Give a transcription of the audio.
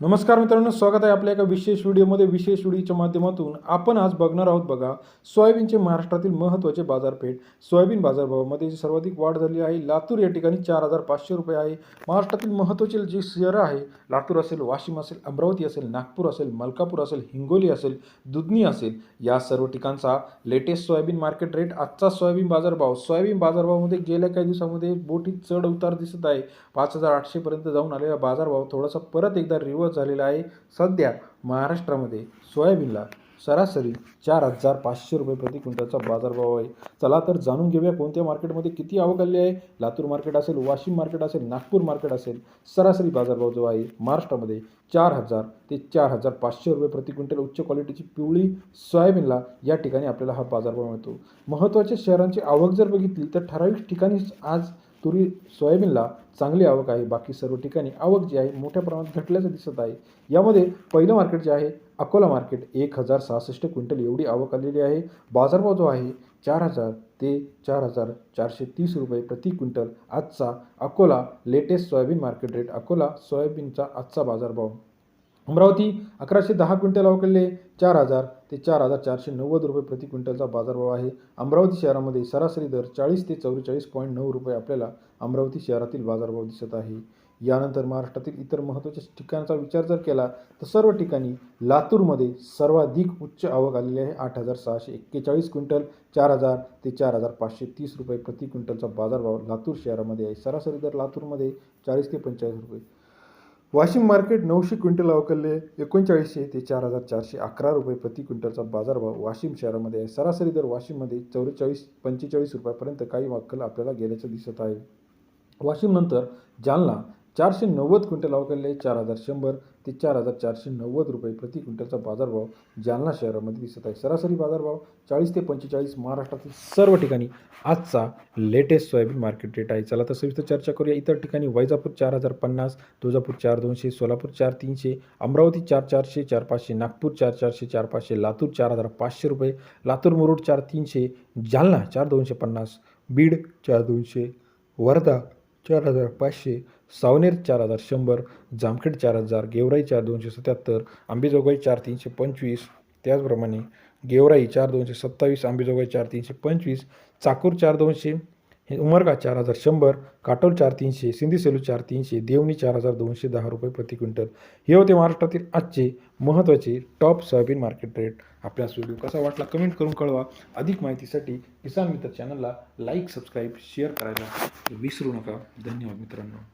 नमस्कार मित्रांनो स्वागत आहे आपल्या एका विशेष व्हिडिओमध्ये विशेष व्हिडिओच्या माध्यमातून. आपण आज बघणार आहोत बघा सोयाबीनचे महाराष्ट्रातील महत्त्वाचे बाजारपेठ. सोयाबीन बाजारभावामध्ये जी सर्वाधिक वाढ झाली आहे लातूर या ठिकाणी चार हजार पाचशे रुपये आहे. महाराष्ट्रातील महत्त्वाचे जे शहरं आहे लातूर असेल वाशिम असेल अमरावती असेल नागपूर असेल मलकापूर असेल हिंगोली असेल दुधनी असेल या सर्व ठिकाणचा लेटेस्ट सोयाबीन मार्केट रेट आजचा सोयाबीन बाजारभाव सोयाबीन बाजारभावामध्ये गेल्या काही दिवसामध्ये बोटीत चढ उतार दिसत आहे. पाच हजार आठशेपर्यंत जाऊन आलेला बाजारभाव थोडासा परत एकदा रिव्हर्स झालेला आहे. सध्या महाराष्ट्रामध्ये सोयाबीनला सरासरी चार हजार पाचशे रुपये प्रति क्विंटलचा बाजारभाव आहे. चला तर जाणून घेऊया कोणत्या मार्केटमध्ये किती आवक आली आहे. लातूर मार्केट असेल वाशिम मार्केट असेल नागपूर मार्केट असेल सरासरी बाजारभाव जो आहे महाराष्ट्रामध्ये चार हजार ते चार हजार पाचशे रुपये प्रति क्विंटल उच्च क्वालिटीची पिवळी सोयाबीनला या ठिकाणी आपल्याला हा बाजारभाव मिळतो. महत्त्वाच्या शहरांची आवक जर बघितली तर ठराविक ठिकाणी आज तुरी सोयाबीनला चांगली आवक आहे. बाकी सर्व ठिकाणी आवक जी आहे मोठ्या प्रमाणात घटल्याचं दिसत आहे. यामध्ये पहिलं मार्केट जे आहे अकोला मार्केट एक हजार सहासष्ट क्विंटल एवढी आवक आलेली आहे. बाजारभाव जो आहे चार हजार ते चार हजार चारशे तीस रुपये प्रति क्विंटल. आजचा Akola latest soybean market rate Akola सोयाबीनचा आजचा बाजारभाव. अमरावती अकराशे दहा क्विंटल अवकलले चार हजार ते चार हजार चारशे नव्वद रुपये प्रति क्विंटलचा बाजारभाव आहे. अमरावती शहरामध्ये सरासरी दर चाळीस ते चौवेचाळीस पॉईंट नऊ रुपये आपल्याला अमरावती शहरातील बाजारभाव दिसत आहे. यानंतर महाराष्ट्रातील इतर महत्त्वाच्या ठिकाणाचा विचार जर केला तर सर्व ठिकाणी लातूरमध्ये सर्वाधिक उच्च आवक आलेली आहे. आठ हजार सहाशे एक्केचाळीस क्विंटल चार हजार ते चार हजार पाचशे तीस रुपये प्रति क्विंटलचा बाजारभाव लातूर शहरामध्ये आहे. सरासरी दर लातूरमध्ये चाळीस ते पंचेचाळीस रुपये. वाशिम मार्केट नऊशे क्विंटल अवकलले एकोणचाळीसशे ते चार हजार चारशे अकरा रुपये प्रति क्विंटलचा बाजारभाव वाशिम शहरामध्ये आहे. सरासरी दर वाशिममध्ये चौवेचाळीस पंचेचाळीस रुपयापर्यंत काही वाक्कल आपल्याला गेल्याचं दिसत आहे. वाशिमनंतर जालना चारशे नव्वद क्विंटल अवकलले चार हजार शंभर ते चार हजार चारशे नव्वद रुपये प्रति क्विंटलचा बाजारभाव जालना शहरामध्ये दिसत आहे. सरासरी बाजारभाव चाळीस ते पंचेचाळीस महाराष्ट्रातील सर्व ठिकाणी आजचा लेटेस्ट सोयाबीन मार्केट रेट आहे. चला तर सविस्तर चर्चा करूया. इतर ठिकाणी वैजापूर चार हजार पन्नास तुळजापूर चार दोनशे सोलापूर चार तीनशे अमरावती चार चारशे चार पाचशे नागपूर चार चारशे चार पाचशे लातूर चार हजार पाचशे रुपये लातूर मुरुड चार तीनशे जालना चार दोनशे पन्नास बीड चार दोनशे वर्धा चार हजार पाचशे सावनेर चार हजार शंभर जामखेड चार हजार गेवराई चार दोनशे सत्याहत्तर आंबेजोगाई चार तीनशे पंचवीस त्याचप्रमाणे गेवराई चार दोनशे सत्तावीस आंबेजोगाई चार तीनशे पंचवीस चाकूर चार दोनशे हे उमरगा चार हजार शंभर काटोल चार तीनशे सिंधी सेलू चार तीनशे देवणी चार हजार दोनशे दहा रुपये प्रति क्विंटल. हे होते महाराष्ट्रातील आजचे महत्त्वाचे टॉप सोयाबीन मार्केट रेट आपल्यास व्हिडिओ कसा वाटला कमेंट करून कळवा. अधिक माहितीसाठी किसान मित्र चॅनलला लाईक सबस्क्राईब शेअर करायला विसरू नका. धन्यवाद मित्रांनो.